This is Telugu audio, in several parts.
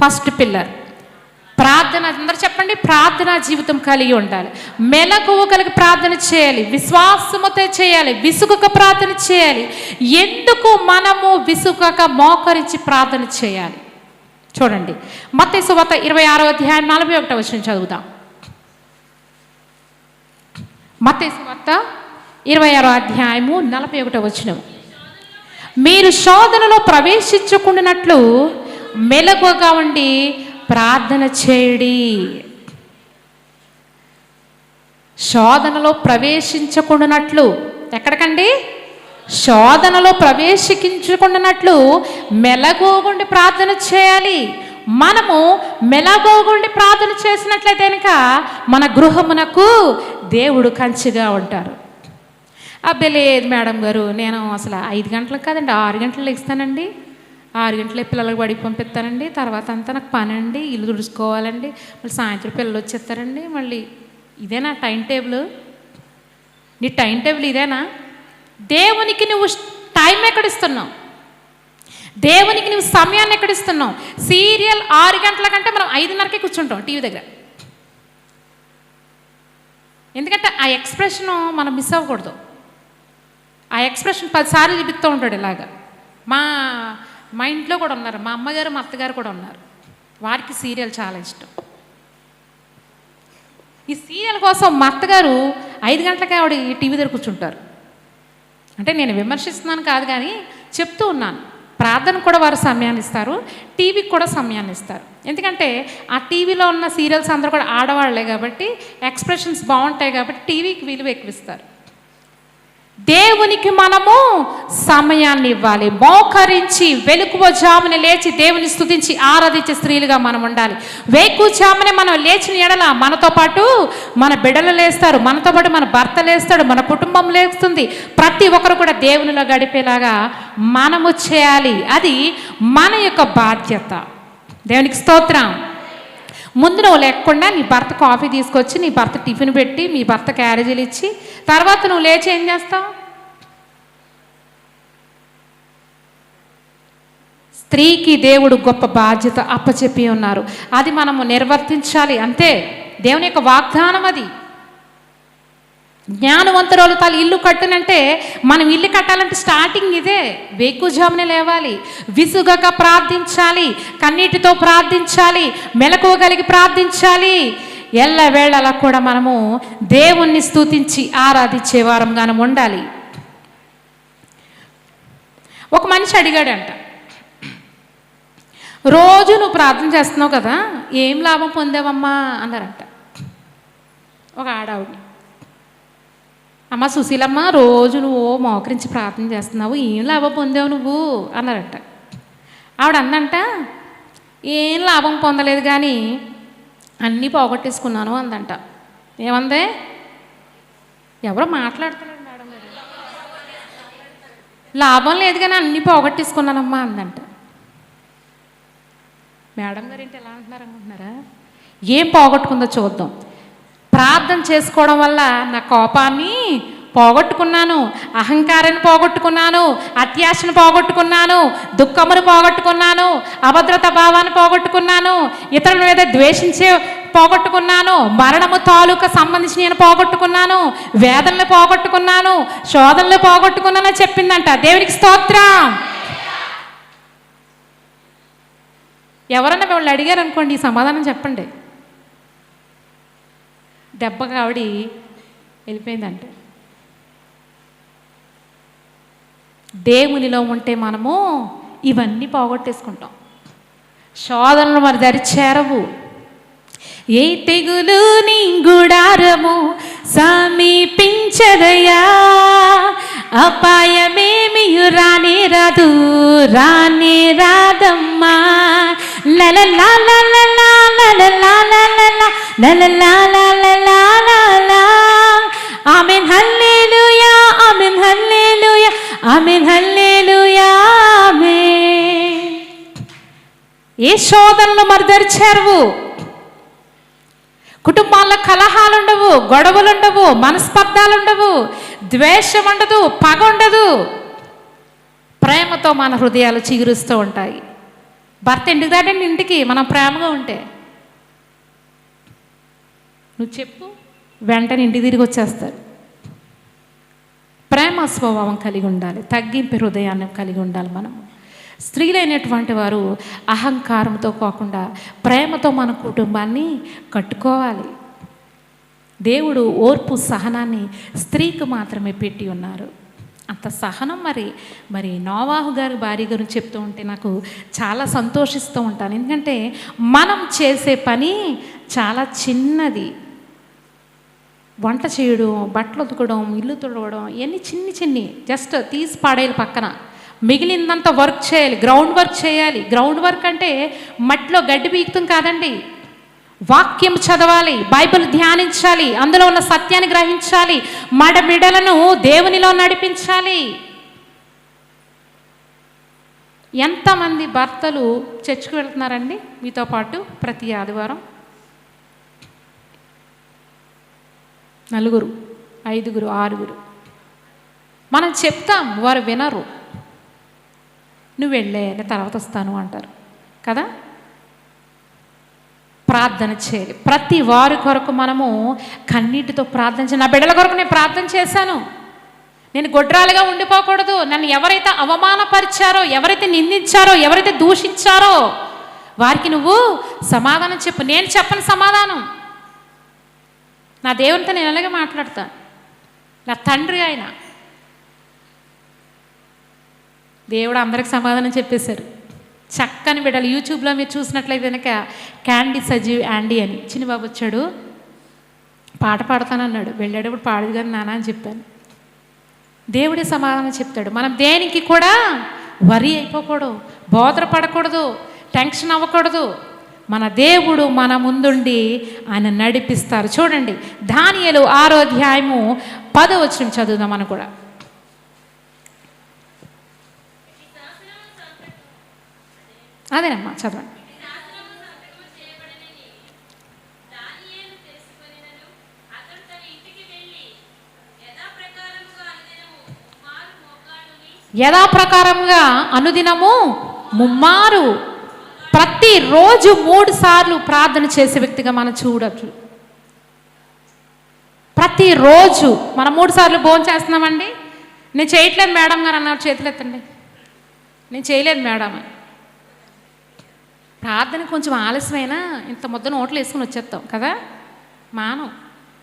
First pillar. ప్రార్థన అందరూ చెప్పండి ప్రార్థనా జీవితం కలిగి ఉండాలి. మెలకువ కలిగి ప్రార్థన చేయాలి విశ్వాసముతో చేయాలి విసుగక ప్రార్థన చేయాలి. ఎందుకు మనము విసుగక మోకరించి ప్రార్థన చేయాలి? చూడండి. మత సువార్త ఇరవై ఆరో అధ్యాయం నలభై ఒకటో వచ్చిన చదువుదాం. మత సువార్త ఇరవై ఆరో అధ్యాయము నలభై ఒకటో వచ్చిన మీరు శోధనలో ప్రవేశించకుండానట్లు మెలకువగా ఉండి ప్రార్థన చేయడి. శోధనలో ప్రవేశించకుండానట్లు ఎక్కడికండి? శోధనలో ప్రవేశించకుండానట్లు మెలగోగుండి ప్రార్థన చేయాలి. మనము మెలగోగుండి ప్రార్థన చేసినట్లయితే కనుక మన గృహమునకు దేవుడు కంచిగా ఉంటారు. అబ్బే లేదు మేడం గారు నేను అసలు ఐదు గంటలకు కాదండి ఆరు గంటలకు ఇస్తానండి ఆరు గంటలే పిల్లలకు బడికి పంపిస్తానండి తర్వాత అంతా నాకు పని అండి ఇల్లు తుడుచుకోవాలండి మళ్ళీ సాయంత్రం పిల్లలు వచ్చేస్తారండి. మళ్ళీ ఇదేనా టైం టేబుల్? నీ టైం టేబుల్ ఇదేనా? దేవునికి నువ్వు టైం ఎక్కడ ఇస్తున్నావు? దేవునికి నువ్వు సమయాన్ని ఎక్కడ ఇస్తున్నావు? సీరియల్ ఆరు గంటల కంటే మనం ఐదున్నరకే కూర్చుంటాం టీవీ దగ్గర. ఎందుకంటే ఆ ఎక్స్ప్రెషన్ మనం మిస్ అవ్వకూడదు. ఆ ఎక్స్ప్రెషన్ పదిసార్లు చూపిస్తూ ఉంటాడు ఇలాగా. మా మా ఇంట్లో కూడా ఉన్నారు. మా అమ్మగారు మా అత్తగారు కూడా ఉన్నారు. వారికి సీరియల్ చాలా ఇష్టం. ఈ సీరియల్ కోసం మా అత్తగారు ఐదు గంటలకే ఆవిడ ఈ టీవీ దగ్గర కూర్చుంటారు. అంటే నేను విమర్శిస్తున్నాను కాదు కానీ చెప్తూ ఉన్నాను. ప్రార్థన కూడా వారు సమయాన్ని ఇస్తారు టీవీకి కూడా సమయాన్ని ఇస్తారు. ఎందుకంటే ఆ టీవీలో ఉన్న సీరియల్స్ అందరూ కూడా ఆడవాళ్ళే కాబట్టి ఎక్స్ప్రెషన్స్ బాగుంటాయి కాబట్టి టీవీకి విలువ ఎక్కువ ఇస్తారు. దేవునికి మనము సమయాన్ని ఇవ్వాలి మోకరించి వెలుకువ జామున లేచి దేవుని స్థుతించి ఆరాధించే స్త్రీలుగా మనం ఉండాలి. వేకు జామునే మనం లేచిన ఎడల మనతో పాటు మన బిడ్డలు లేస్తారు మనతో పాటు మన భర్త లేస్తాడు మన కుటుంబం లేస్తుంది. ప్రతి ఒక్కరు కూడా దేవునిలో గడిపేలాగా మనము చేయాలి. అది మన యొక్క బాధ్యత. దేవునికి స్తోత్రం. ముందు నువ్వు లేకుండా నీ భర్త కాఫీ తీసుకొచ్చి నీ భర్త టిఫిన్ పెట్టి మీ భర్త క్యారేజీలు ఇచ్చి తర్వాత నువ్వు లేచి ఏం చేస్తావు? స్త్రీకి దేవుడు గొప్ప బాధ్యత అప్పచెప్పి ఉన్నారు. అది మనము నిర్వర్తించాలి అంతే. దేవుని యొక్క వాగ్దానం అది. జ్ఞానవంతురాలు తల ఇల్లు కట్టునంటే మనం ఇల్లు కట్టాలంటే స్టార్టింగ్ ఇదే. వేకుజామున లేవాలి. విసుగక ప్రార్థించాలి. కన్నీటితో ప్రార్థించాలి. మెలకువగలిగి ప్రార్థించాలి. ఎల్ల వేళలా కూడా మనము దేవుణ్ణి స్థుతించి ఆరాధించే వారంగానం ఉండాలి. ఒక మనిషి అడిగాడంట. రోజు నువ్వు ప్రార్థన చేస్తున్నావు కదా ఏం లాభం పొందావమ్మా? అన్నారంట. ఒక ఆడావిడ. అమ్మ సుశీలమ్మ రోజు నువ్వు మోకరించి ప్రార్థన చేస్తున్నావు. ఏం లాభం పొందావు నువ్వు? అన్నారట. ఆవిడ అందంట ఏం లాభం పొందలేదు కానీ అన్నీ పోగొట్టేసుకున్నాను అందంట. ఏమందే? ఎవరో మాట్లాడుతున్నారు మేడం గారు. లాభం లేదు కానీ అన్నీ పోగొట్టేసుకున్నానమ్మా అందంట. మేడం గారు ఏంటి ఎలా అంటున్నారు? అనుకుంటున్నారా ఏం పోగొట్టుకుందో చూద్దాం. ప్రార్థన చేసుకోవడం వల్ల నా కోపాన్ని పోగొట్టుకున్నాను అహంకారాన్ని పోగొట్టుకున్నాను అత్యాశను పోగొట్టుకున్నాను దుఃఖమును పోగొట్టుకున్నాను అభద్రత భావాన్ని పోగొట్టుకున్నాను ఇతరుల మీద ద్వేషించే పోగొట్టుకున్నాను మరణము తాలూకా సంబంధించి నేను పోగొట్టుకున్నాను వేదనలు పోగొట్టుకున్నాను శోధనలు పోగొట్టుకున్నానని చెప్పిందంట. దేవునికి స్తోత్రం. ఎవరన్నా మిమ్మల్ని అడిగారు అనుకోండి ఈ సమాధానం చెప్పండి. దెబ్బ ఆవిడ వెళ్ళిపోయిందంట దేవునిలో ఉంటే మనము ఇవన్నీ పోగొట్టేసుకుంటాం శోధనలు మరి దరి చేరవు ఏ తెగులు నీ గుడారము సమీపించదయా అపాయమేమి రానే రాదు రానే రాదమ్మా లలలా లలలా లలలా లలలా లలలా లలలా ఆమెన్ హల్లెలూయా ఏ శోధనలు మరిదరిచారు కుటుంబాల్లో కలహాలు ఉండవు గొడవలు ఉండవు మనస్పర్ధాలు ఉండవు ద్వేషం ఉండదు పగ ఉండదు ప్రేమతో మన హృదయాలు చిగురుస్తూ ఉంటాయి. భర్త ఎందుకు దాటండి ఇంటికి? మనం ప్రేమగా ఉంటే. నువ్వు చెప్పు వెంటనే ఇంటికి తిరిగి వచ్చేస్తారు ప్రేమ స్వభావం కలిగి ఉండాలి తగ్గింపు హృదయాన్ని కలిగి ఉండాలి మనం. స్త్రీలైనటువంటి వారు అహంకారంతో కాకుండా ప్రేమతో మన కుటుంబాన్ని కట్టుకోవాలి. దేవుడు ఓర్పు సహనాన్ని స్త్రీకి మాత్రమే పెట్టి ఉన్నారు. అంత సహనం మరి మరి నోవాహు గారి భార్య గురించి చెప్తూ ఉంటే నాకు చాలా సంతోషిస్తూ ఉంటాను. ఎందుకంటే మనం చేసే పని చాలా చిన్నది. వంట చేయడం బట్టలు ఉతకడం ఇల్లు తుడవడం ఇవన్నీ చిన్ని చిన్ని జస్ట్ తీసి పాడేయాలి పక్కన. మిగిలిందంతా వర్క్ చేయాలి గ్రౌండ్ వర్క్ చేయాలి. గ్రౌండ్ వర్క్ అంటే మట్టిలో గడ్డి పీకుతాం కాదండి. వాక్యం చదవాలి బైబిల్ ధ్యానించాలి అందులో ఉన్న సత్యాన్ని గ్రహించాలి మడమిడలను దేవునిలో నడిపించాలి. ఎంతమంది భర్తలు చర్చికి వెళ్తున్నారండి? మీతో పాటు ప్రతి ఆదివారం. నలుగురు ఐదుగురు ఆరుగురు. మనం చెప్తాం వారు వినరు. నువ్వు వెళ్ళే నేను తర్వాత వస్తాను అంటారు. కదా? ప్రార్థన చేయాలి. ప్రతి వారి కొరకు మనము కన్నీటితో ప్రార్థన నా బిడ్డల కొరకు నేను ప్రార్థన చేశాను. నేను గొడ్రాలుగా ఉండిపోకూడదు. నన్ను ఎవరైతే అవమానపరిచారో ఎవరైతే నిందించారో ఎవరైతే దూషించారో వారికి నువ్వు సమాధానం చెప్పు. నేను చెప్పని సమాధానం. నా దేవునితో నేను అలాగే మాట్లాడతాను? నా తండ్రి ఆయన. దేవుడు అందరికి సమాధానం చెప్పేశారు. చక్కని బిడ్డలు యూట్యూబ్లో మీరు చూసినట్లయితే కనుక క్యాండీ సజీవ్ యాండీ అని. చిన్న బాబు వచ్చాడు. పాట పాడతానన్నాడు వెళ్ళేటప్పుడు పాడదు కానీ నాన్న అని చెప్పాను. దేవుడే సమాధానం చెప్తాడు. మనం దేనికి కూడా వరి అయిపోకూడదు బోధన పడకూడదు టెన్షన్ అవ్వకూడదు. మన దేవుడు మన ముందుండి ఆయన నడిపిస్తారు. చూడండి ధాన్యలు ఆరోగ్యాయము పదవచనం వచ్చిన చదువుదాం మనం కూడా. అదేనమ్మా చదవండి. యథాప్రకారంగా అనుదినము ముమ్మారు ప్రతిరోజు మూడు సార్లు ప్రార్థన చేసే వ్యక్తిగా మనం చూడచ్చు. ప్రతిరోజు మనం మూడు సార్లు భోజనం చేస్తున్నామండి? నేను చేయట్లేదు మేడం గారు అన్నారు చేతులు ఎత్తండి. నేను చేయలేదు మేడం. అని ప్రార్థన కొంచెం ఆలస్యమైనా ఇంత ముద్ద నోట్లు వేసుకుని వచ్చేస్తాం కదా? మానం.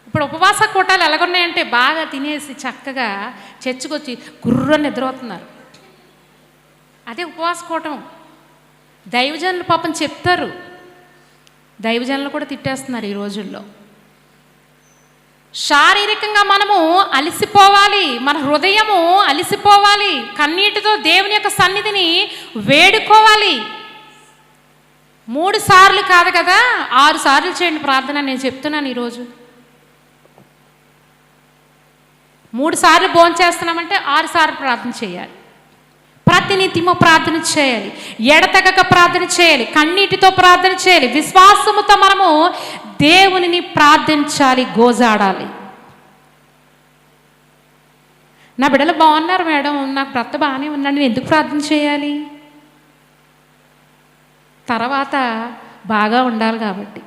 ఇప్పుడు ఉపవాస కూటాలు ఎలాగున్నాయంటే బాగా తినేసి చక్కగా చర్చకొచ్చి గుర్ర నిద్రపోతున్నారు. అదే ఉపవాస కూటం. దైవజనులు పాపం చెప్తారు. దైవజనులు కూడా తిట్టేస్తున్నారు ఈ రోజుల్లో. శారీరకంగా మనము అలసిపోవాలి. మన హృదయము అలసిపోవాలి. కన్నీటితో దేవుని యొక్క సన్నిధిని వేడుకోవాలి. మూడు సార్లు కాదు కదా? ఆరు సార్లు చేయండి ప్రార్థన నేను చెప్తున్నాను ఈరోజు మూడు సార్లు భోంచేస్తున్నామంటే ఆరు సార్లు ప్రార్థన చేయాలి. ప్రతినిత్యము ప్రార్థన చేయాలి. ఎడతెగక ప్రార్థన చేయాలి. కన్నీటితో ప్రార్థన చేయాలి. విశ్వాసముతో మనము దేవునిని ప్రార్థించాలి గోజాడాలి. నా బిడ్డలు బాగున్నారు మేడం. నాకు భర్త బాగానే ఉన్నాడు. నేను ఎందుకు ప్రార్థన చేయాలి? తర్వాత బాగా ఉండాలి కాబట్టి.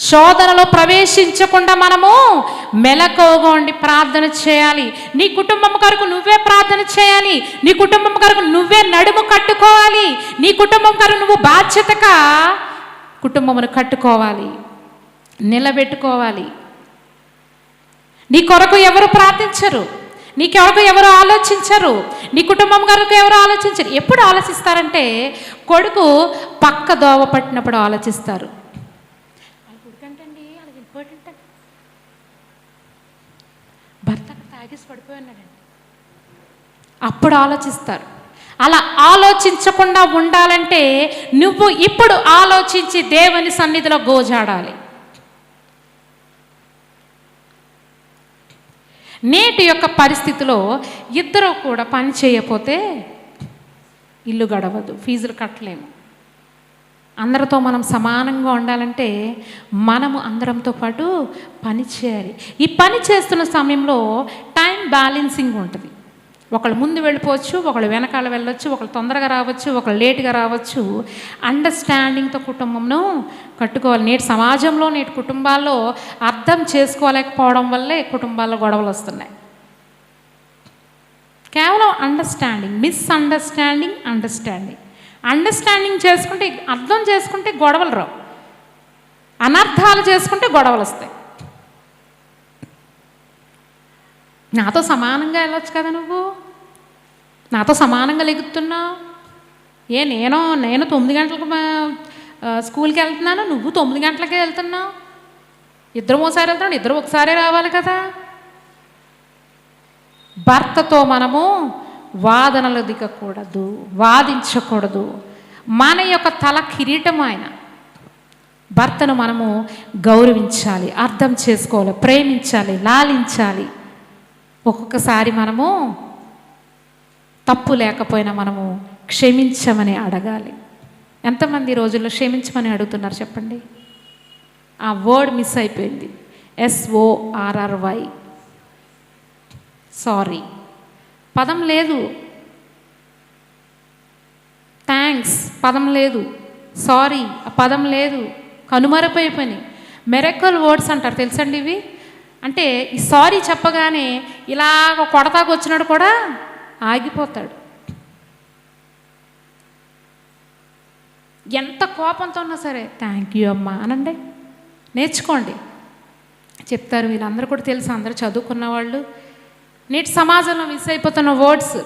శోధనలో ప్రవేశించకుండా మనము మెలకువగా ఉండి ప్రార్థన చేయాలి. నీ కుటుంబం కొరకు నువ్వే ప్రార్థన చేయాలి. నీ కుటుంబం కొరకు నువ్వే నడుము కట్టుకోవాలి. నీ కుటుంబం కొరకు నువ్వు బాధ్యతగా కుటుంబమును కట్టుకోవాలి. నిలబెట్టుకోవాలి. నీ కొరకు ఎవరు ప్రార్థించరు? నీ కొరకు ఎవరు ఆలోచించరు? నీ కుటుంబం కొరకు ఎవరు ఆలోచించరు? ఎప్పుడు ఆలోచిస్తారంటే కొడుకు పక్క దోవ పట్టినప్పుడు ఆలోచిస్తారు. భర్త పడిపోయినాడండి అప్పుడు ఆలోచిస్తారు. అలా ఆలోచించకుండా ఉండాలంటే నువ్వు ఇప్పుడు ఆలోచించి దేవుని సన్నిధిలో గోజాడాలి. నేటి యొక్క పరిస్థితిలో ఇద్దరు కూడా పని చేయకపోతే ఇల్లు గడవదు ఫీజులు కట్టలేము. అందరితో మనం సమానంగా ఉండాలంటే మనము అందరంతో పాటు పని చేయాలి. ఈ పని చేస్తున్న సమయంలో టైం బ్యాలెన్సింగ్ ఉంటుంది. ఒకళ్ళు ముందు వెళ్ళిపోవచ్చు ఒకళ్ళు వెనకాల వెళ్ళొచ్చు ఒకళ్ళు తొందరగా రావచ్చు ఒకళ్ళు లేటుగా రావచ్చు. అండర్స్టాండింగ్తో కుటుంబంను కట్టుకోవాలి. నేటి సమాజంలో నేటి కుటుంబాల్లో అర్థం చేసుకోలేకపోవడం వల్లే కుటుంబాల్లో గొడవలు వస్తున్నాయి. కేవలం అండర్స్టాండింగ్ మిస్అండర్స్టాండింగ్ అండర్స్టాండింగ్. అండర్స్టాండింగ్ చేసుకుంటే అర్థం చేసుకుంటే గొడవలు రావు. అనర్థాలు చేసుకుంటే గొడవలు వస్తాయి. నాతో సమానంగా వెళ్ళొచ్చు కదా నువ్వు? నాతో సమానంగా లెగుతున్నావు? ఏ నేను నేను తొమ్మిది గంటలకు స్కూల్కి వెళ్తున్నాను నువ్వు తొమ్మిది గంటలకే వెళ్తున్నావు? ఇద్దరం ఒకసారి వెళ్తున్నాడు ఇద్దరు ఒకసారి రావాలి కదా? భర్తతో మనము వాదనలు దిగకూడదు వాదించకూడదు. మన యొక్క తల కిరీటం ఆయన. భర్తను మనము గౌరవించాలి అర్థం చేసుకోవాలి ప్రేమించాలి లాలించాలి. ఒక్కొక్కసారి మనము తప్పు లేకపోయినా మనము క్షమించమని అడగాలి. ఎంతమంది రోజుల్లో క్షమించమని అడుగుతున్నారు చెప్పండి? ఆ వర్డ్ మిస్ అయిపోయింది. ఎస్ఓఆర్ఆర్వై సారీ పదం లేదు. థ్యాంక్స్ పదం లేదు. సారీ ఆ పదం లేదు. కనుమరపోయిపోయినాయి మెరకల్ వర్డ్స్ అంటారు తెలుసండి ఇవి? అంటే ఈ సారీ చెప్పగానే ఇలాగ కొడతాకు వచ్చినాడు కూడా ఆగిపోతాడు. ఎంత కోపంతో ఉన్నా సరే థ్యాంక్ యూ అమ్మా అనండి. నేర్చుకోండి. చెప్తారు వీళ్ళందరూ కూడా తెలుసు అందరూ చదువుకున్న వాళ్ళు. నేటి సమాజంలో మిస్ అయిపోతున్న వర్డ్స్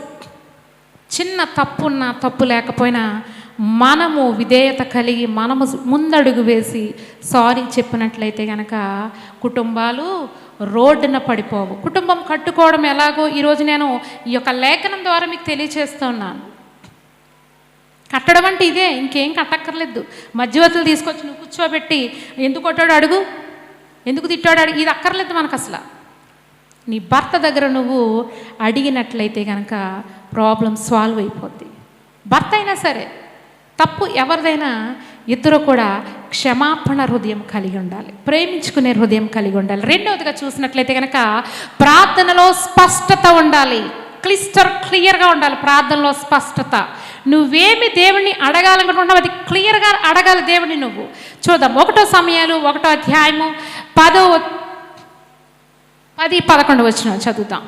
చిన్న తప్పున్నా తప్పు లేకపోయినా మనము విధేయత కలిగి మనము ముందడుగు వేసి సారీ చెప్పినట్లయితే కనుక కుటుంబాలు రోడ్డున పడిపోవు. కుటుంబం కట్టుకోవడం ఎలాగో ఈరోజు నేను ఈ యొక్క లేఖనం ద్వారా మీకు తెలియచేస్తున్నాను. కట్టడం అంటే ఇదే ఇంకేం కట్టక్కర్లేదు. మధ్యవర్తులు తీసుకొచ్చి నువ్వు కూర్చోబెట్టి ఎందుకు కొట్టాడు అడుగు. ఎందుకు తిట్టాడు అడుగు. ఇది అక్కర్లేదు మనకు అసలు. నీ భర్త దగ్గర నువ్వు అడిగినట్లయితే కనుక ప్రాబ్లం సాల్వ్ అయిపోద్ది. భర్త అయినా సరే తప్పు ఎవరిదైనా ఇద్దరు కూడా క్షమాపణ హృదయం కలిగి ఉండాలి. ప్రేమించుకునే హృదయం కలిగి ఉండాలి. రెండవదిగా చూసినట్లయితే కనుక ప్రార్థనలో స్పష్టత ఉండాలి. క్లిస్టర్ క్లియర్గా ఉండాలి ప్రార్థనలో స్పష్టత. నువ్వేమి దేవుణ్ణి అడగాలనుకుంటున్నావు అది క్లియర్గా అడగాలి దేవుణ్ణి నువ్వు. చూద్దాం ఒకటో సమయాలు ఒకటో అధ్యాయము పదో పది పదకొండు వచ్చిన చదువుతాం.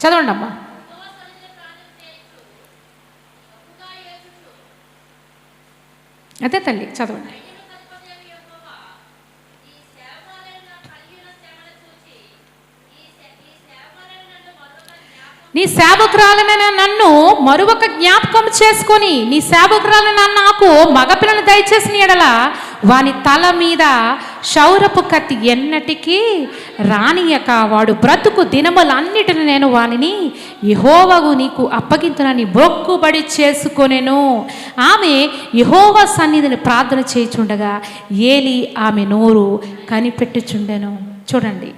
చదవండి అమ్మా అదే తల్లి చదవండి. నీ సేవకురాలనైన నన్ను మరొక జ్ఞాపకం చేసుకొని నీ సేవకురాలైన నాకు మగపిల్లను దయచేసిన ఎడల వాని తల మీద శౌరపు కత్తి ఎన్నటికీ రానియక. వాడు బ్రతుకు దినములన్నిటిని నేను వానిని యహోవగు నీకు అప్పగింతునని మొక్కుబడి చేసుకొనెను. ఆమె యహోవ సన్నిధిని ప్రార్థన చేయుచుండగా ఏలి ఆమె నోరు కనిపెట్టుచుండెను. చూడండి.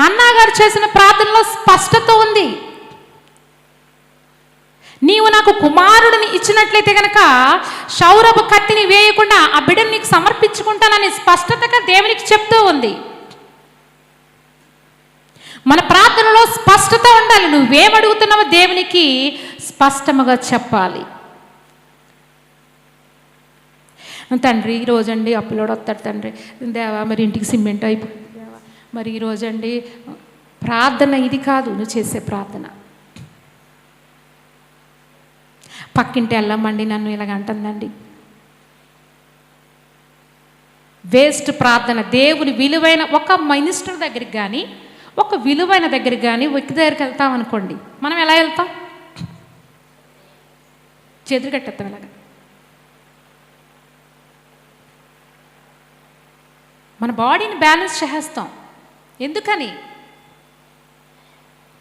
హన్నా గారు చేసిన ప్రార్థనలో స్పష్టత ఉంది. నీవు నాకు కుమారుడిని ఇచ్చినట్లయితే గనక శౌరభ కత్తిని వేయకుండా ఆ బిడ్డను నీకు సమర్పించుకుంటానని స్పష్టతగా దేవునికి చెప్తూ ఉంది. మన ప్రార్థనలో స్పష్టత ఉండాలి. నువ్వేమడుగుతున్నావో దేవునికి స్పష్టముగా చెప్పాలి. తండ్రి ఈ రోజండి అప్పులోడు వస్తాడు తండ్రి. దేవా మరి ఇంటికి సిమెంట్ అయిపోయి మరి ఈ రోజండి ప్రార్థన ఇది కాదు నువ్వు చేసే ప్రార్థన. పక్కింటి వెళ్ళమండి నన్ను ఇలాగ అంటుందండి. వేస్ట్ ప్రార్థన దేవుని విలువైన ఒక మినిస్టర్ దగ్గరికి కానీ ఒక విలువైన దగ్గరికి కానీ వ్యక్తి దగ్గరికి వెళ్తాం అనుకోండి. మనం ఎలా వెళ్తాం? చేతులు కట్టేస్తాం ఇలాగ. మన బాడీని బ్యాలెన్స్ చేసేస్తాం. ఎందుకని?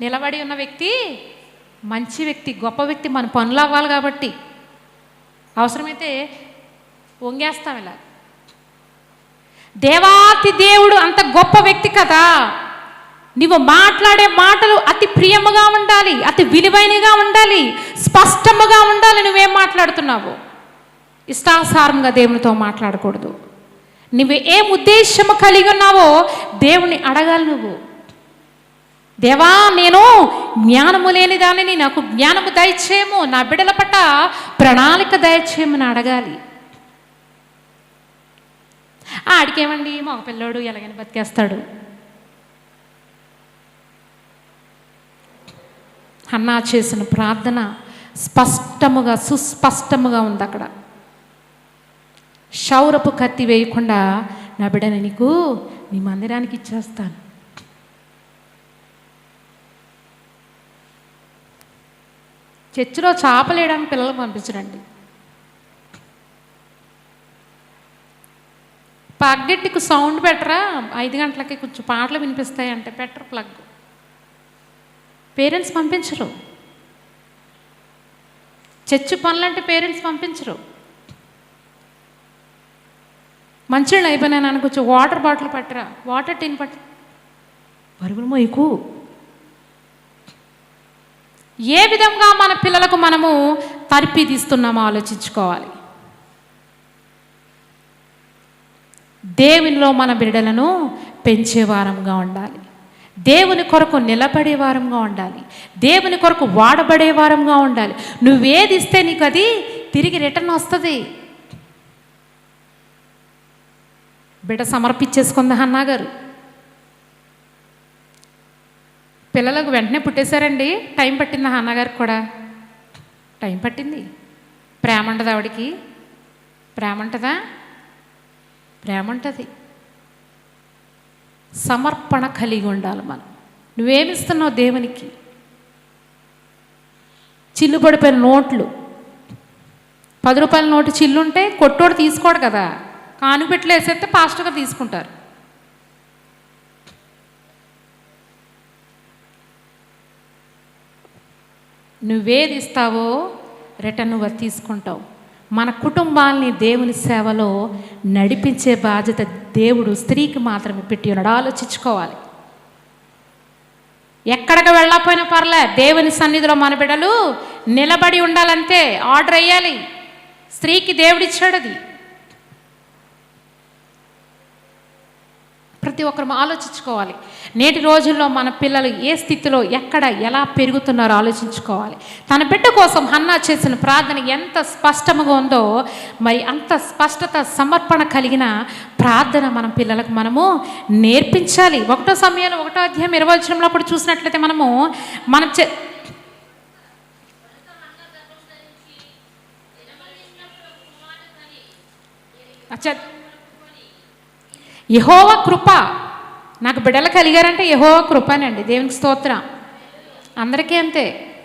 నిలబడి ఉన్న వ్యక్తి మంచి వ్యక్తి గొప్ప వ్యక్తి మన పనులు అవ్వాలి కాబట్టి. అవసరమైతే వంగేస్తాం ఇలా. దేవాతి దేవుడు అంత గొప్ప వ్యక్తి కదా. నువ్వు మాట్లాడే మాటలు అతి ప్రియముగా ఉండాలి అతి విలువైనగా ఉండాలి స్పష్టముగా ఉండాలి. నువ్వేం మాట్లాడుతున్నావు? ఇష్టాసారంగా దేవునితో మాట్లాడకూడదు. నువ్వు ఏం ఉద్దేశము కలిగి ఉన్నావో దేవుని అడగాలి నువ్వు. దేవా నేను జ్ఞానము లేని దానిని నాకు జ్ఞానము దయచేయము నా బిడ్డల పట్ల ప్రణాళిక దయచేయమని అడగాలి. ఆడికేమండి మా పిల్లోడు ఎలాగని బతికేస్తాడు. అన్నా చేసిన ప్రార్థన స్పష్టముగా సుస్పష్టముగా ఉంది అక్కడ. క్షౌరపు కత్తి వేయకుండా నా బిడ్డను నీకు నీ మందిరానికి ఇచ్చేస్తాను. చర్చిలో చేపలేయడానికి పిల్లలు పంపించడండి పగ్గెట్టికి సౌండ్ పెట్టరా? ఐదు గంటలకి కొంచెం పాటలు వినిపిస్తాయి అంటే పెట్టరు ప్లగ్. పేరెంట్స్ పంపించరు. చర్చి పనులంటే పేరెంట్స్ పంపించరు. మంచినీళ్ళు అయిపోయినాను అనుకోవచ్చు వాటర్ బాటిల్ పట్టరా. వాటర్ టిన్ పట్ట. పరుగులు మోయకు. ఏ విధంగా మన పిల్లలకు మనము తర్పి తీస్తున్నామో ఆలోచించుకోవాలి. దేవునిలో మన బిడ్డలను పెంచే వారంగా ఉండాలి. దేవుని కొరకు నిలబడే వారంగా ఉండాలి. దేవుని కొరకు వాడబడే వారంగా ఉండాలి. నువ్వేది ఇస్తే నీకు అది తిరిగి రిటర్న్ వస్తుంది. బిడ్డ సమర్పించేసుకుంది అన్నా గారు. పిల్లలకు వెంటనే పుట్టేశారండి. టైం పట్టిందా అన్నగారికి కూడా? టైం పట్టింది. ప్రేమ ఉంటుంది ఆవిడికి? ప్రేమ ఉంటుందా? ప్రేమ ఉంటుంది. సమర్పణ కలిగి ఉండాలి మనం. నువ్వేమిస్తున్నావు దేవునికి? చిల్లు పడిపోయిన నోట్లు. పది రూపాయల నోటు చిల్లుంటే కొట్టోడు తీసుకోడు కదా. కానుపెట్లు వేసేస్తే పాస్టర్గా తీసుకుంటారు. నువ్వేది ఇస్తావో రిటర్న్ నువ్వు తీసుకుంటావు. మన కుటుంబాల్ని దేవుని సేవలో నడిపించే బాధ్యత దేవుడు స్త్రీకి మాత్రమే పెట్టి ఉన్నాడు. ఆలోచించుకోవాలి. ఎక్కడికి వెళ్ళకపోయినా పర్లే దేవుని సన్నిధిలో మన బిడ్డలు నిలబడి ఉండాలంతే ఆర్డర్ అయ్యాలి స్త్రీకి దేవుడిచ్చాడు అది ప్రతి ఒక్కరు ఆలోచించుకోవాలి. నేటి రోజుల్లో మన పిల్లలు ఏ స్థితిలో ఎక్కడ ఎలా పెరుగుతున్నారో ఆలోచించుకోవాలి. తన బిడ్డ కోసం హన్నా చేసిన ప్రార్థన ఎంత స్పష్టంగా ఉందో మరి అంత స్పష్టత సమర్పణ కలిగిన ప్రార్థన మన పిల్లలకు మనము నేర్పించాలి. ఒకటో సమయంలో ఒకటో అధ్యాయం ఇరవై అప్పుడు చూసినట్లయితే మనము మనం చే అచ్చా యహోవ కృప. నాకు బిడ్డలు కలిగారంటే యహోవ కృపనండి. దేవునికి స్తోత్రం. అందరికీ అంతే.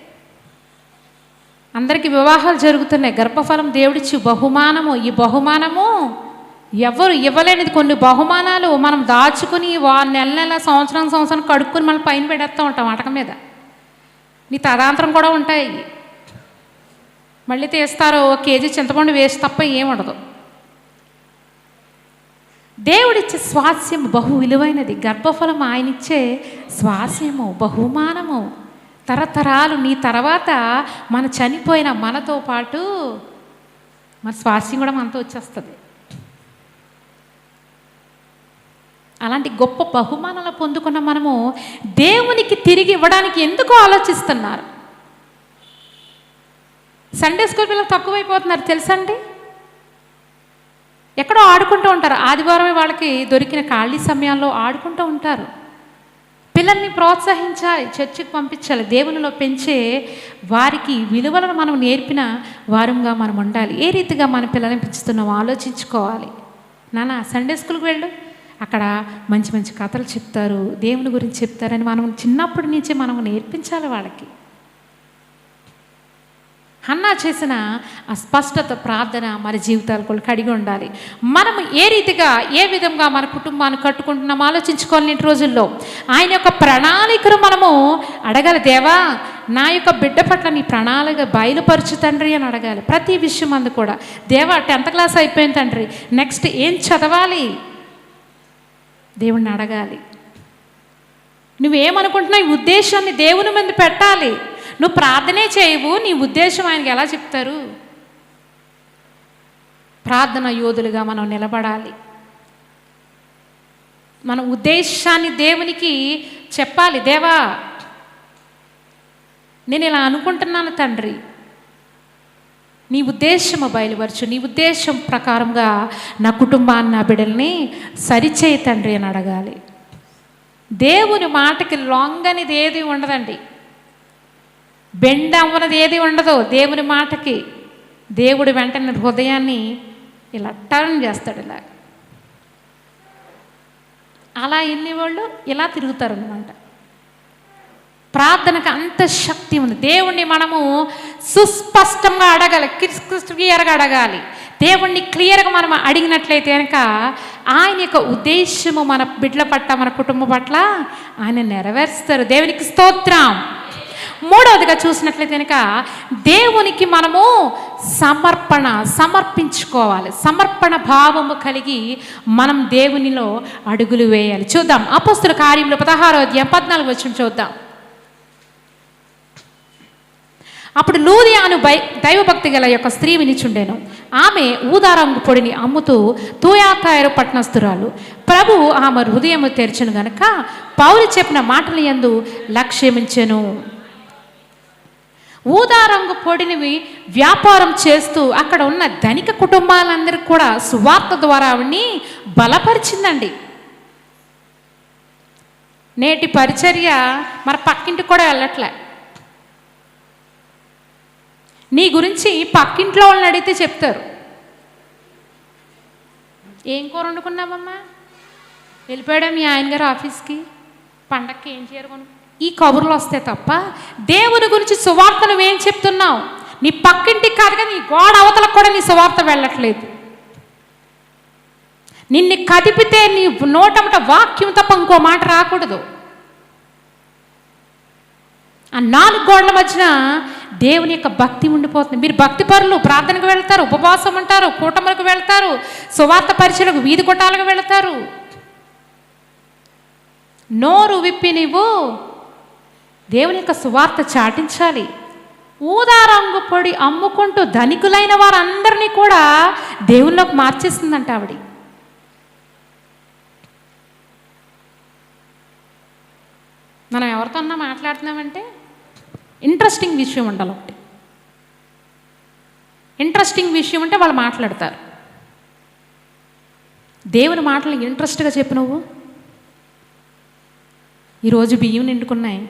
అందరికీ వివాహాలు జరుగుతున్నాయి. గర్భఫలం దేవుడిచ్చి బహుమానము. ఈ బహుమానము ఎవరు ఇవ్వలేనిది. కొన్ని బహుమానాలు మనం దాచుకుని వా నెల నెల సంవత్సరం సంవత్సరం కడుక్కుని మనం పైన పెడేస్తూ ఉంటాం అటక మీద. నీ తదాంతరం కూడా ఉంటాయి. మళ్ళీ తీస్తారు. ఒక కేజీ చింతపండు వేసి తప్ప ఏమి ఉండదు. దేవుడిచ్చే స్వాస్యం బహు విలువైనది. గర్భఫలం ఆయనిచ్చే స్వాస్యము బహుమానము. తరతరాలు నీ తర్వాత మన చనిపోయిన మనతో పాటు మన స్వాస్యం కూడా మనతో వచ్చేస్తుంది. అలాంటి గొప్ప బహుమానాలు పొందుకున్న మనము దేవునికి తిరిగి ఇవ్వడానికి ఎందుకు ఆలోచిస్తున్నారు? సండే స్కూల్ పిల్లలు తక్కువైపోతున్నారు తెలుసండి? ఎక్కడో ఆడుకుంటూ ఉంటారు. ఆదివారమే వాళ్ళకి దొరికిన ఖాళీ సమయాల్లో ఆడుకుంటూ ఉంటారు. పిల్లల్ని ప్రోత్సహించాలి చర్చికి పంపించాలి దేవునిలో పెంచే వారికి విలువలను మనం నేర్పిన వారంగా మనం ఉండాలి. ఏ రీతిగా మన పిల్లల్ని పెంచుతున్నామో ఆలోచించుకోవాలి. నాన్న సండే స్కూల్కి వెళ్ళు. అక్కడ మంచి మంచి కథలు చెప్తారు. దేవుని గురించి చెప్తారని మనం చిన్నప్పటి నుంచే మనం నేర్పించాలి వాళ్ళకి. అన్నా చేసిన ఆ స్పష్టత ప్రార్థన మన జీవితాలు కూడా కడిగి ఉండాలి. మనం ఏ రీతిగా ఏ విధంగా మన కుటుంబాన్ని కట్టుకుంటున్నాం ఆలోచించుకోవాలి నేటి రోజుల్లో. ఆయన యొక్క ప్రణాళికను మనము అడగాలి దేవా నా యొక్క బిడ్డ పట్ల నీ ప్రణాళిక బయలుపరచు తండ్రి అని అడగాలి. ప్రతి విషయం అందు కూడా. దేవా టెన్త్ క్లాస్ అయిపోయింది తండ్రి. నెక్స్ట్ ఏం చదవాలి? దేవుణ్ణి అడగాలి. నువ్వేమనుకుంటున్నావు? ఈ ఉద్దేశాన్ని దేవుని మీద పెట్టాలి. నువ్వు ప్రార్థనే చేయవు నీ ఉద్దేశం ఆయనకి ఎలా చెప్తారు? ప్రార్థన యోధులుగా మనం నిలబడాలి. మన ఉద్దేశాన్ని దేవునికి చెప్పాలి దేవా నేను ఇలా అనుకుంటున్నాను తండ్రి. నీ ఉద్దేశము బయలుపరచు నీ ఉద్దేశం ప్రకారంగా నా కుటుంబాన్ని నా బిడ్డల్ని సరిచేయి తండ్రి అని అడగాలి. దేవుని మాటకి లాంగ్ అనేది ఏది ఉండదండి. బెండ అవ్వనది ఏది ఉండదు. దేవుని మాటకి దేవుడు వెంటనే హృదయాన్ని ఇలా టర్న్ చేస్తాడు ఇలా అలా ఎన్ని వాళ్ళు ఇలా తిరుగుతారనమాట ప్రార్థనకు అంత శక్తి ఉంది. దేవుణ్ణి మనము సుస్పష్టంగా అడగాలి. క్లియర్గా అడగాలి. దేవుణ్ణి క్లియర్గా మనం అడిగినట్లయితే కనుక ఆయన యొక్క ఉద్దేశము మన బిడ్డల పట్ల మన కుటుంబం పట్ల ఆయన నెరవేరుస్తారు. దేవునికి స్తోత్రం. మూడవదిగా చూసినట్లయితే కనుక దేవునికి మనము సమర్పణ సమర్పించుకోవాలి. సమర్పణ భావము కలిగి మనం దేవునిలో అడుగులు వేయాలి. చూద్దాం. అపస్తుల కార్యంలో పదహారో అధ్యాయం పద్నాలుగు వచ్చిన చూద్దాం. అప్పుడు లూదియాను బై దైవభక్తి గల యొక్క స్త్రీ వినిచుండెను. ఆమె ఊదారంగు పొడిని అమ్ముతూ తూయాకాయరు పట్టణస్థురాలు. ప్రభువు ఆమె హృదయము తెరచును గనక పౌరు చెప్పిన మాటలు యందు లక్ష్యమించెను. ఊదారంగు పొడినివి వ్యాపారం చేస్తూ అక్కడ ఉన్న ధనిక కుటుంబాలందరికీ కూడా సువార్త ద్వారా ఆవిడ్ని బలపరిచిందండి. నేటి పరిచర్య మన పక్కింటికి కూడా వెళ్ళట్లే. నీ గురించి పక్కింట్లో వాళ్ళని అడిగితే చెప్తారు. ఏం కూర వండుకున్నామమ్మా వెళ్ళిపోయాడా మీ ఆయన గారు ఆఫీస్కి? పండక్కి ఏం చేరుకుని ఈ కబుర్లు వస్తాయి తప్ప దేవుని గురించి సువార్త నువ్వేం చెప్తున్నావు? నీ పక్కింటికి కానీ నీ గోడ అవతలకు కూడా నీ సువార్త వెళ్ళట్లేదు. నిన్ను కదిపితే నీ నోటమట వాక్యం తప్ప ఇంకో మాట రాకూడదు. ఆ నాలుగు గోడల మధ్యన దేవుని యొక్క భక్తి ఉండిపోతుంది. మీరు భక్తి పరులు ప్రార్థనకు వెళ్తారు ఉపవాసం ఉంటారు కూటములకు వెళ్తారు సువార్త పరిచయలకు వీధి కొట్టాలకు వెళ్తారు. నోరు విప్పి నీవు దేవుని యొక్క సువార్త చాటించాలి. ఊదారంగు పొడి అమ్ముకుంటూ ధనికులైన వారందరినీ కూడా దేవుళ్ళకు మార్చేస్తుందంట ఆవిడ. మనం ఎవరితోన్నా మాట్లాడుతున్నామంటే ఇంట్రెస్టింగ్ విషయం ఉండాలి ఒకటి. ఇంట్రెస్టింగ్ విషయం ఉంటే వాళ్ళు మాట్లాడతారు. దేవుని మాటలు ఇంట్రెస్ట్గా చెప్పు నువ్వు. ఈరోజు బియ్యం నిండుకున్నాయి.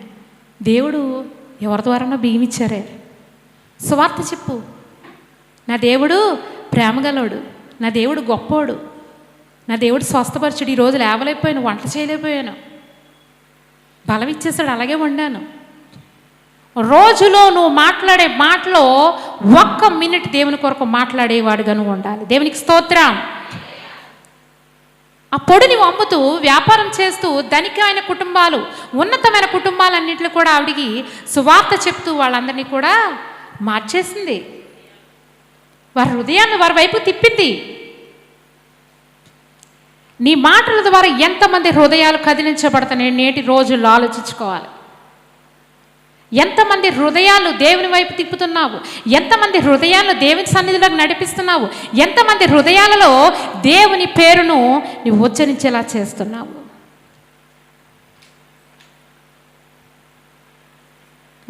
దేవుడు ఎవరి ద్వారానో బియ్యం ఇచ్చారే సువార్త చెప్పు. నా దేవుడు ప్రేమగలడు నా దేవుడు గొప్పోడు. నా దేవుడు స్వస్థపరచుడు. ఈ రోజు లేవలేకపోయాను వంట చేయలేకపోయాను. బలం ఇచ్చేసాడు అలాగే వండాను. రోజులో నువ్వు మాట్లాడే మాటలో ఒక్క మినిట్ దేవుని కొరకు మాట్లాడేవాడుగా నువ్వు ఉండాలి. దేవునికి స్తోత్రం. ఆ పొడిని అమ్ముతూ వ్యాపారం చేస్తూ ధనికమైన కుటుంబాలు ఉన్నతమైన కుటుంబాలన్నింటిలో కూడా ఆవిడికి సువార్త చెప్తూ వాళ్ళందరినీ కూడా మార్చేసింది. వారి హృదయాన్ని వారి వైపు తిప్పింది. నీ మాటల ద్వారా ఎంతమంది హృదయాలు కదిలించబడతాయి నేటి రోజుల్లో ఆలోచించుకోవాలి. ఎంతమంది హృదయాలు దేవుని వైపు తిప్పుతున్నావు? ఎంతమంది హృదయాలను దేవుని సన్నిధిలోకి నడిపిస్తున్నావు? ఎంతమంది హృదయాలలో దేవుని పేరును నువ్వు ఉచ్చరించేలా చేస్తున్నావు?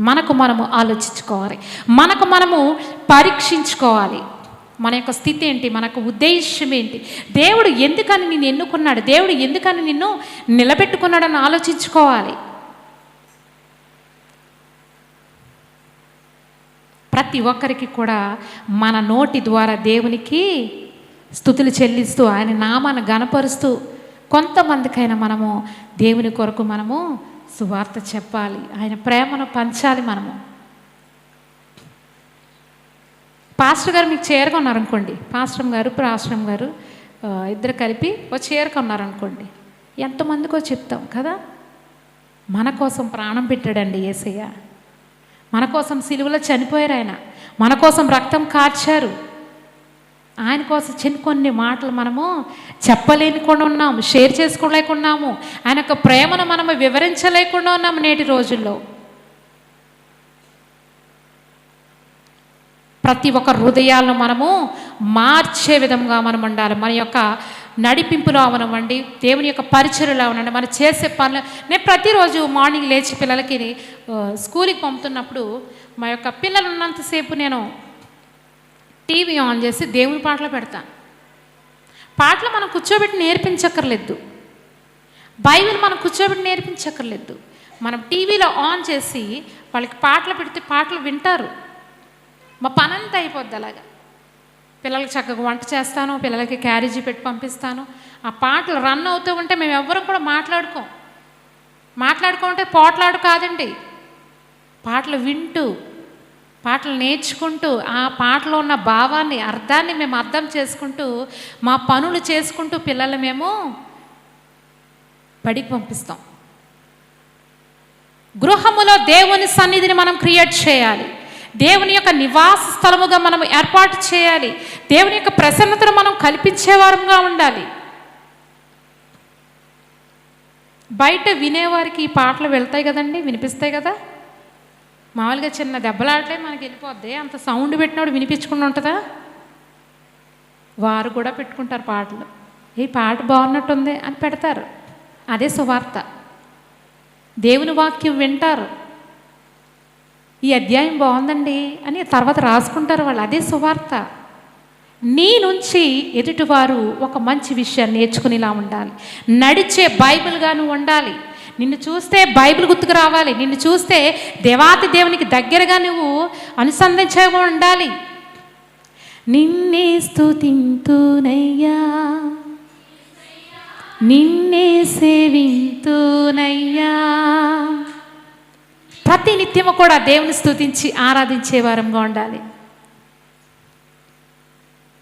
మనకు మనము ఆలోచించుకోవాలి. మనకు మనము పరీక్షించుకోవాలి. మన యొక్క స్థితి ఏంటి? మనకు ఉద్దేశం ఏంటి? దేవుడు ఎందుకని నిన్ను ఎన్నుకున్నాడు? దేవుడు ఎందుకని నిన్ను నిలబెట్టుకున్నాడని ఆలోచించుకోవాలి. ప్రతి ఒక్కరికి కూడా మన నోటి ద్వారా దేవునికి స్థుతులు చెల్లిస్తూ ఆయన నామాన్ని గనపరుస్తూ కొంతమందికైనా మనము దేవుని కొరకు మనము సువార్త చెప్పాలి. ఆయన ప్రేమను పంచాలి మనము. పాస్టర్ గారు మీకు చేరుకున్నారు అనుకోండి పాస్టర్ గారు ప్రాశ్రం గారు ఇద్దరు కలిపి ఓ చేరుకున్నారు అనుకోండి ఎంతమందికో చెప్తాం కదా? మన కోసం ప్రాణం పెట్టాడండి ఏసయ్య. మన కోసం సిలువలో చనిపోయారు ఆయన. మన కోసం రక్తం కార్చారు. ఆయన కోసం చిన్న కొన్ని మాటలు మనము చెప్పలేనికుండా ఉన్నాము షేర్ చేసుకోలేకున్నాము ఆయన యొక్క ప్రేమను మనము వివరించలేకుండా ఉన్నాము నేటి రోజుల్లో. ప్రతి ఒక్క హృదయాలను మనము మార్చే విధంగా మనం ఉండాలి. మన యొక్క నడిపింపులో అవనివ్వండి. దేవుని యొక్క పరిచయలో అవనండి. మనం చేసే పనులు నేను ప్రతిరోజు మార్నింగ్ లేచి పిల్లలకి స్కూల్కి పంపుతున్నప్పుడు మా యొక్క పిల్లలు ఉన్నంతసేపు నేను టీవీ ఆన్ చేసి దేవుని పాటలు పెడతాను పాటలు మనం కూర్చోబెట్టి నేర్పించక్కర్లేదు. బైబిల్ మనం కూర్చోబెట్టి నేర్పించక్కర్లేదు. మనం టీవీలో ఆన్ చేసి వాళ్ళకి పాటలు పెడితే పాటలు వింటారు. మా పనంతా అయిపోద్ది అలాగా. పిల్లలకి చక్కగా వంట చేస్తాను పిల్లలకి క్యారేజీ పెట్టి పంపిస్తాను. ఆ పాటలు రన్ అవుతూ ఉంటే మేము ఎవ్వరూ కూడా మాట్లాడుకోం. మాట్లాడుకుంటే పోట్లాడు కాదండి. పాటలు వింటూ పాటలు నేర్చుకుంటూ ఆ పాటలో ఉన్న భావాన్ని అర్థాన్ని మేము అర్థం చేసుకుంటూ మా పనులు చేసుకుంటూ పిల్లలు మేము బడికి పంపిస్తాం. గృహములో దేవుని సన్నిధిని మనం క్రియేట్ చేయాలి. దేవుని యొక్క నివాస స్థలముగా మనం ఏర్పాటు చేయాలి. దేవుని యొక్క ప్రసన్నతను మనం కల్పించేవారంగా ఉండాలి. బయట వినేవారికి ఈ పాటలు వెళ్తాయి కదండి? వినిపిస్తాయి కదా? మామూలుగా చిన్న దెబ్బలాటలే మనకి వెళ్ళిపోద్ది. అంత సౌండ్ పెట్టినప్పుడు వినిపించకుండా ఉంటుందా? వారు కూడా పెట్టుకుంటారు పాటలు. ఈ పాట బాగున్నట్టుంది అని పెడతారు. అదే సువార్త. దేవుని వాక్యం వింటారు. ఈ అధ్యాయం బాగుందండి అని తర్వాత రాసుకుంటారు వాళ్ళు. అదే సువార్త. నీ నుంచి ఎదుటివారు ఒక మంచి విషయాన్ని నేర్చుకునేలా ఉండాలి. నడిచే బైబిల్గా నువ్వు ఉండాలి. నిన్ను చూస్తే బైబిల్ గుర్తుకు రావాలి. నిన్ను చూస్తే దేవాతి దేవునికి దగ్గరగా నువ్వు అనుసంధించేగా ఉండాలి. నిన్నే స్థుతింతునయ్యా నిన్నే సేవింతునయ్యా. ప్రతి నిత్యము కూడా దేవుని స్తుతించి ఆరాధించే వారంగా ఉండాలి.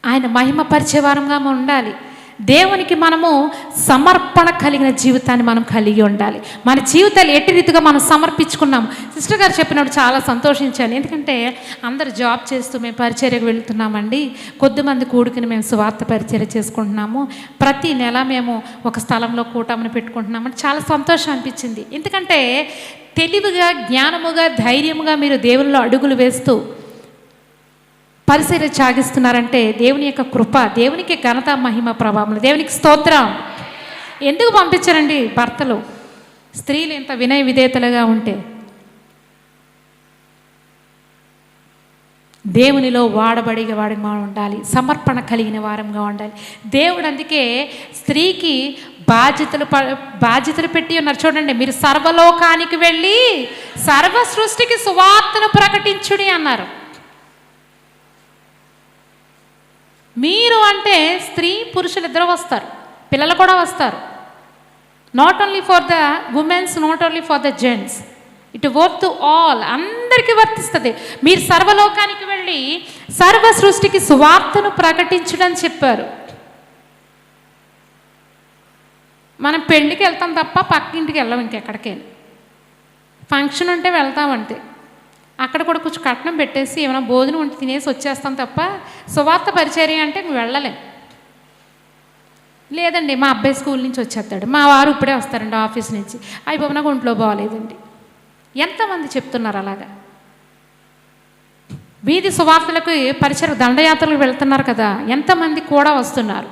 ఆయన మహిమపరిచే వారంగా ఉండాలి. దేవునికి మనము సమర్పణ కలిగిన జీవితాన్ని మనం కలిగి ఉండాలి. మన జీవితాలు ఎట్టి రీతిగా మనం సమర్పించుకున్నాము. సిస్టర్ గారు చెప్పినప్పుడు చాలా సంతోషించాను. ఎందుకంటే అందరు జాబ్ చేస్తూ మేము పరిచర్యకు వెళుతున్నామండి. కొద్దిమంది కూడుకుని మేము సువార్త పరిచర్య చేసుకుంటున్నాము. ప్రతి నెల మేము ఒక స్థలంలో కూటమిని పెట్టుకుంటున్నామని చాలా సంతోషం అనిపించింది. ఎందుకంటే తెలివిగా జ్ఞానముగా ధైర్యముగా మీరు దేవుల్లో అడుగులు వేస్తూ పరిశీలన సాగిస్తున్నారంటే దేవుని యొక్క కృప దేవునికి ఘనత మహిమ ప్రభావం. దేవునికి స్తోత్రం. ఎందుకు పంపించారండి భర్తలు? స్త్రీలు ఇంత వినయ విధేతలుగా ఉంటే. దేవునిలో వాడబడిగా వాడిగా ఉండాలి. సమర్పణ కలిగిన వారంగా ఉండాలి. దేవుడు అందుకే స్త్రీకి బాధ్యతలు ప- బాధ్యతలు పెట్టి ఉన్నారు. చూడండి మీరు సర్వలోకానికి వెళ్ళి సర్వ సృష్టికి సువార్తను ప్రకటించుడి అన్నారు. మీరు అంటే స్త్రీ పురుషులు ఇద్దరు వస్తారు పిల్లలు కూడా వస్తారు. Not only for the women's not only for the gents it work all అందరికీ వర్తిస్తుంది. మీరు సర్వలోకానికి వెళ్ళి సర్వ సృష్టికి సువార్తను ప్రకటించడం చెప్పారు. మనం పెళ్ళికి వెళ్తాం తప్ప పక్కింటికి వెళ్ళం ఇంకెక్కడికైనా. ఫంక్షన్ ఉంటే వెళ్తామంతే అక్కడ కూడా కొంచెం కట్నం పెట్టేసి ఏమైనా భోజనం ఉంటే తినేసి వచ్చేస్తాం తప్ప సువార్త పరిచర్య అంటే ఇంక వెళ్ళలేం. లేదండి మా అబ్బాయి స్కూల్ నుంచి వచ్చేస్తాడు. మా వారు ఇప్పుడే వస్తారండి ఆఫీస్ నుంచి. అయిపోయి నాకు ఒంట్లో బాగాలేదండి ఎంతమంది చెప్తున్నారు అలాగా? వీధి సువార్తలకు పరిచయ దండయాత్రలకు వెళ్తున్నారు కదా ఎంతమంది కూడా వస్తున్నారు.